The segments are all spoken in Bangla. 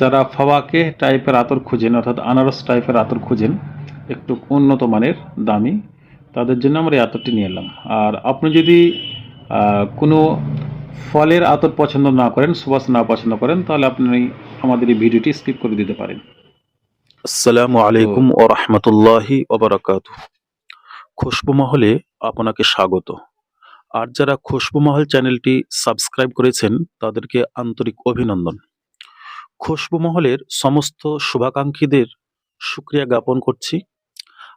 যারা ফাওয়াকে টাইপের আতর খুঁজেন, অর্থাৎ আনারস টাইপের আতর খুঁজেন, একটু উন্নত মানের, দামি, তাদের জন্য আমরা এই আতরটি নিয়ে এলাম। আর আপনি যদি কোনো ফলের আতর পছন্দ না করেন, সুবাস না পছন্দ করেন, তাহলে আপনি আমাদের এই ভিডিওটি স্কিপ করে দিতে পারেন। আসসালামু আলাইকুম ও রহমতুল্লাহি ওবরাকাত খুশবু মহলে আপনাকে স্বাগত। আর যারা খুশবু মহল চ্যানেলটি সাবস্ক্রাইব করেছেন, তাদেরকে আন্তরিক অভিনন্দন। খুশবু মহলের সমস্ত শুভাকাঙ্ক্ষীদের সুক্রিয়া জ্ঞাপন করছি।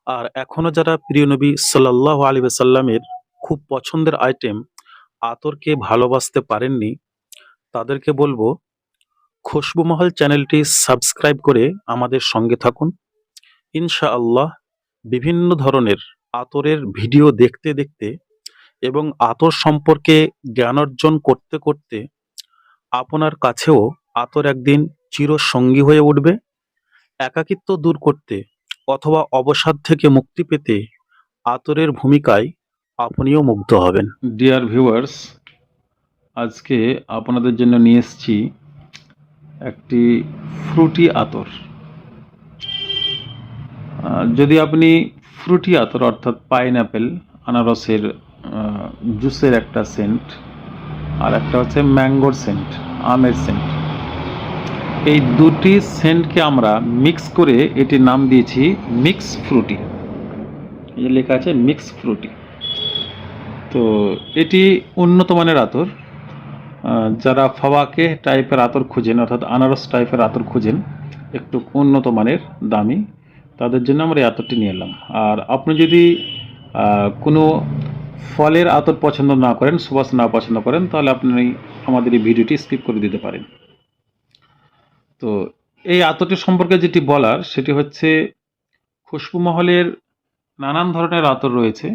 আর এখনও যারা প্রিয় নবী সাল্লাহ আলী সাল্লামের খুব পছন্দের আইটেম আতরকে ভালোবাসতে পারেননি, তাদেরকে বলব খুশবু মহল চ্যানেলটি সাবস্ক্রাইব করে আমাদের সঙ্গে থাকুন। ইনশাআল্লাহ বিভিন্ন ধরনের আতরের ভিডিও দেখতে দেখতে এবং আতর সম্পর্কে জ্ঞান অর্জন করতে করতে আপনার কাছেও আতর একদিন চিরসঙ্গী হয়ে উঠবে। একাকিত্ব দূর করতে অথবা অবসাদ থেকে মুক্তি পেতে আতরের ভূমিকায় আপনিও মুগ্ধ হবেন। ডিয়ার ভিউয়ার্স আজকে আপনাদের জন্য নিয়ে এসেছি একটি ফ্রুটি আতর। যদি আপনি ফ্রুটি আতর অর্থাৎ পাইনঅ্যাপেল আনারসের জুসের একটা সেন্ট আর একটা হচ্ছে ম্যাঙ্গোর সেন্ট আমের সেন্ট এই দুটি সেন্টকে আমরা মিক্স করে এটির নাম দিয়েছি মিক্স ফ্রুটি। এই লেখা আছে মিক্স ফ্রুটি। তো এটি উন্নত মানের আতর। যারা ফাওয়াকে টাইপের আতর খুঁজেন, অর্থাৎ আনারস টাইপের আতর খুঁজেন, একটু উন্নত মানের, দামি, তাদের জন্য আমরা এই আতরটি নিয়ে এলাম। আর আপনি যদি কোনো ফলের আতর পছন্দ না করেন, সুবাস না পছন্দ করেন, তাহলে আপনি আমাদের এই ভিডিওটি স্কিপ করে দিতে পারেন। তো এই আতরটি সম্পর্কে যেটি বলার, সেটি হচ্ছে খুশবু মহলের নানান ধরনের আতর রয়েছে।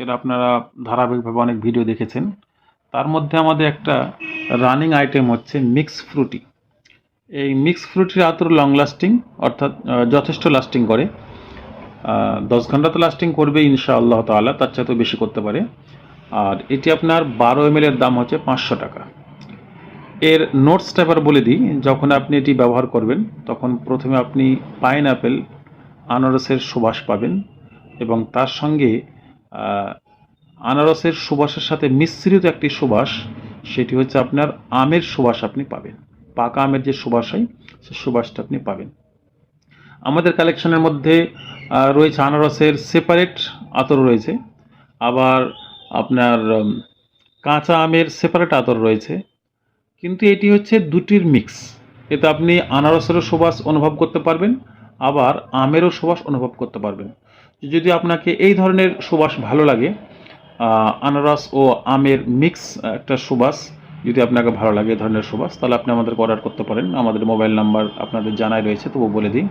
এর আপনারা ধারাবাহিকভাবে অনেক ভিডিও দেখেছেন। তার মধ্যে আমাদের একটা রানিং আইটেম হচ্ছে মিক্স ফ্রুটি এই মিক্স ফ্রুটির আতর লং লাস্টিং অর্থাৎ যথেষ্ট লাস্টিং করে। দশ ঘণ্টা তো লাস্টিং করবে ইনশা আল্লাহ তালা তার চাইতেও বেশি করতে পারে। আর এটি আপনার বারো এম এর দাম হচ্ছে পাঁচশো টাকা। এর নোটসটা এবার বলে দিই। যখন আপনি এটি ব্যবহার করবেন, তখন প্রথমে আপনি পাইন অ্যাপেল আনারসের সুবাস পাবেন এবং তার সঙ্গে আনারসের সুবাসের সাথে মিশ্রিত একটি সুবাস, সেটি হচ্ছে আপনার আমের সুবাস আপনি পাবেন। পাকা আমের যে সুবাস হয়, সে সুবাসটা আপনি পাবেন। আমাদের কালেকশনের মধ্যে রয়েছে আনারসের সেপারেট আতর রয়েছে। আবার আপনার কাঁচা আমের সেপারেট আতর রয়েছে। কিন্তু এটি হচ্ছে দুটির মিক্স এতে আপনি আনারসেরও সুবাস অনুভব করতে পারবেন, আবার আমেরও সুবাস অনুভব করতে পারবেন। যদি আপনাকে এই ধরনের সুবাস ভালো লাগে আনারস ও আমের মিক্স একটা সুবাস, যদি আপনাকে ভালো লাগে এই ধরনের সুবাস, তাহলে আপনি আমাদেরকে অর্ডার করতে পারেন। আমাদের মোবাইল নাম্বার আপনাদের জানাই রয়েছে তবু বলে দিই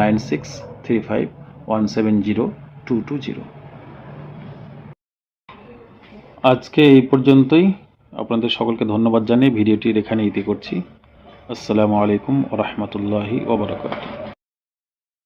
nine six three five one seven zero two two zero আজকে এই পর্যন্তই। আপনাদের সকলকে ধন্যবাদ জানিয়ে ভিডিওটির এখানে ইতি করছি। আসসালামু আলাইকুম ও রহমতুল্লাহি ওবরাকাতুহ